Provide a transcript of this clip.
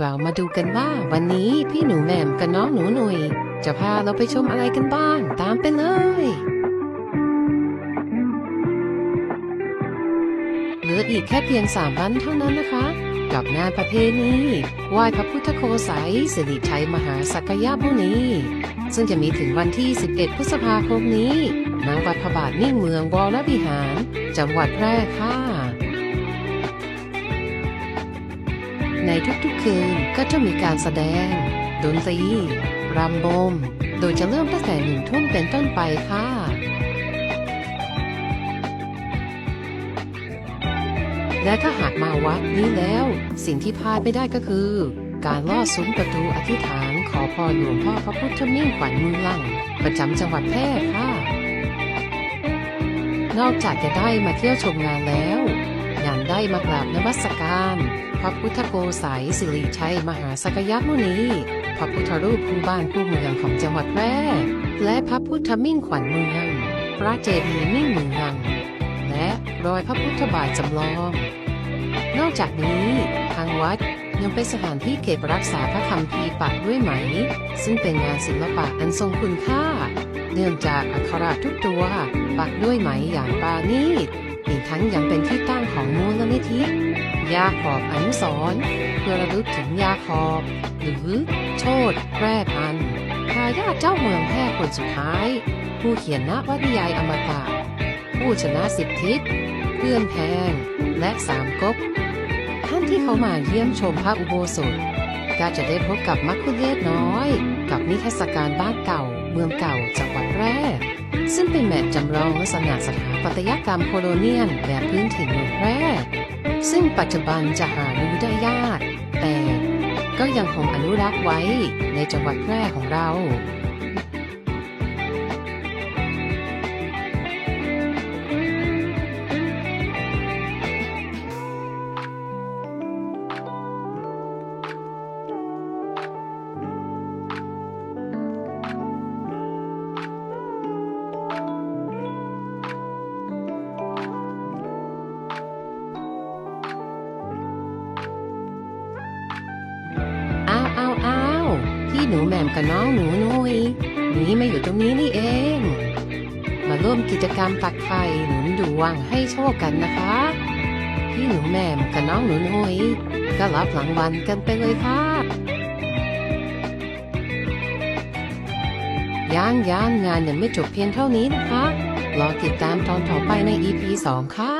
เรามาดูกันว่าวันนี้พี่หนูแหม่มกับน้องหนูหนุยจะพาเราไปชมอะไรกันบ้างตามไปเลย เหลืออีกแค่เพียงสามวันเท่านั้นนะคะ กับงานประเพณีไหว้พระพุทธโคสายสิริชัยมหาสักยมุนีซึ่งจะมีถึงวันที่ 11 พฤษภาคมนี้ณวัดพระบาทนิ่งเมืองวรวิหาร จังหวัดแพร่ค่ะ ในทุกๆคืนก็จะมีการแสดง ดนตรีรำบม โดยจะเริ่มตั้งแต่หนึ่งทุ่มเป็นต้นไปค่ะและถ้าหากมาวัดนี้แล้ว สิ่งที่พลาดไม่ได้ก็คือ การลอดซุ้มประตูอธิษฐานขอพรหลวงพ่อพระพุทธมิ่งขวัญเมืองประจำจังหวัดแพร่ค่ะ นอกจากจะได้มาเที่ยวชมงานแล้ว ได้มากราบนมัสการ พระพุทธโกสายสิริชัยมหาสักยมุนี พระพุทธรูปคู่บ้านคู่เมืองของจังหวัดแพร่และพระพุทธมิ่งขวัญเมือง พระเจดีย์มิ่งเมืองและรอยพระพุทธบาทจำลอง นอกจากนี้ทางวัดยังเป็นสถานที่เก็บรักษาพระคัมภีปักด้วยไหม ซึ่งเป็นงานศิลปะอันทรงคุณค่า เนื่องจากอักขระทุกตัว ปักด้วยไหมอย่างปราณีต ทั้งยังเป็นที่ตั้งของมูลนิธิ ยาขอบอนุสรเพื่อระลึกถึงยาขอบ หรือโชดแพร่พันทายาทเจ้าเมืองแพร่คนสุดท้าย ผู้เขียนนวนิยายอมตะผู้ชนะสิบทิศเพื่อนแพง และสามก๊กท่านที่เขามาเยี่ยมชมพระอุโบสถก็จะได้พบกับมัคคุเทศก์น้อย กับนิทรรศการบ้านเก่า เมืองเก่าจังหวัดแพร่ ซึ่งเป็นแบบจำลองลักษณะสถาปัตยกรรมโคโลเนียนแบบพื้นถิ่นเมืองแพร่ซึ่งปัจจุบันจะหาดูได้ยาก แต่ก็ยังคงอนุรักษ์ไว้ในจังหวัดแพร่ของเรา นูแหม่มกับน้องหนูนุยหนีมาอยู่ตรงนี้นี่เอง มาร่วมกิจกรรมตักไฟหนุนดวงให้โชคกันนะคะ พี่หนูแหม่มกับน้องหนูนุยก็รับรางวัลกันไปเลยค่ะย่างย่างงานยังไม่จบเพียงเท่านี้นะคะ รอติดตามตอนต่อไปใน EP 2 ค่ะ